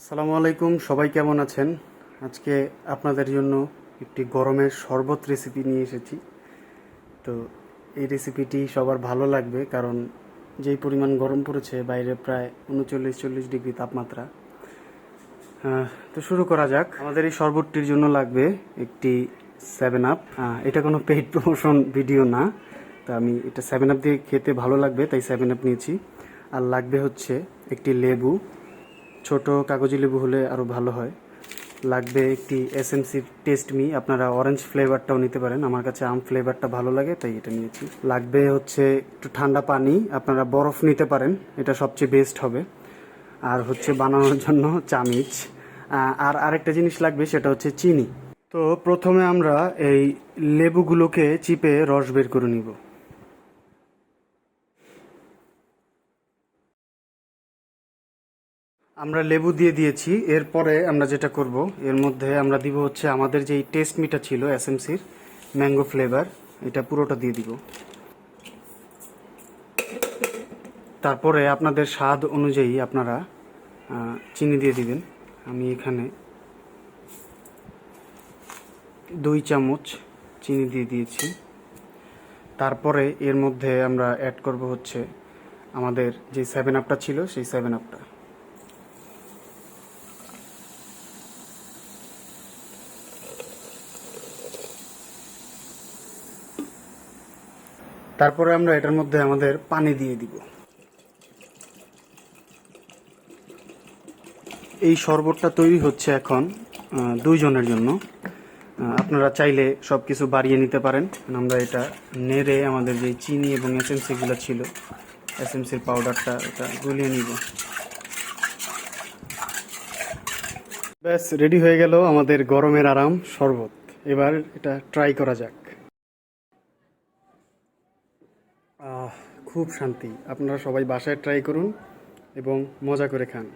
আসসালামু আলাইকুম, সবাই কেমন আছেন? আজকে আপনাদের জন্য একটি গরমের শরবত রেসিপি নিয়ে এসেছি। তো এই রেসিপিটি সবার ভালো লাগবে কারণ যেই পরিমাণ গরম পড়েছে, বাইরে প্রায় উনচল্লিশ চল্লিশ ডিগ্রি তাপমাত্রা। তো শুরু করা যাক। আমাদের এই শরবতটির জন্য লাগবে একটি সেভেন আপ এটা কোনো পেইড প্রমোশন ভিডিও না। তো আমি এটা সেভেন আপ দিয়ে খেতে ভালো লাগবে, তাই সেভেন আপ নিয়েছি। আর লাগবে হচ্ছে একটি লেবু। ছোট কাগজি লেবু হলে আরও ভালো হয়। লাগবে একটি এসএমসি টেস্ট মি আপনারা অরেঞ্জ ফ্লেভারটাও নিতে পারেন। আমার কাছে আম ফ্লেভারটা ভালো লাগে, তাই এটা নিয়েছি। লাগবে হচ্ছে একটু ঠান্ডা পানি। আপনারা বরফ নিতে পারেন, এটা সবচেয়ে বেস্ট হবে। আর হচ্ছে বানানোর জন্য চামিচ। আর আরেকটা জিনিস লাগবে, সেটা হচ্ছে চিনি। তো প্রথমে আমরা এই লেবুগুলোকে চিপে রস বের করে নিব। আমরা লেবু দিয়ে দিয়েছি, এরপরে আমরা যেটা করব, এর মধ্যে আমরা দিব হচ্ছে আমাদের যেই টেস্ট মিটা ছিল এসএমসির ম্যাঙ্গো ফ্লেভার, এটা পুরোটা দিয়ে দিব। তারপরে আপনাদের স্বাদ অনুযায়ী আপনারা চিনি দিয়ে দিবেন। আমি এখানে দুই চামচ চিনি দিয়ে দিয়েছি। তারপরে এর মধ্যে আমরা অ্যাড করব হচ্ছে আমাদের যে সেভেন আপটা ছিল, সেই সেভেন আপটা তারপরে আমরা এটার মধ্যে আমাদের পানি দিয়ে দিব। এই শরবতটা তৈরি হচ্ছে এখন দুইজনের জন্য। আপনারা চাইলে সব কিছু বাড়িয়ে নিতে পারেন। আমরা এটা নেড়ে আমাদের যে চিনি এবং এসএমসিগুলো ছিল এসএমসির পাউডারটা এটা গুলিয়ে নিব। ব্যাস রেডি হয়ে গেল আমাদের গরমের আরাম শরবত। এবার এটা ট্রাই করা যাক। খুব শান্তি। আপনারা সবাই বাসায় ট্রাই করুন এবং মজা করে খান।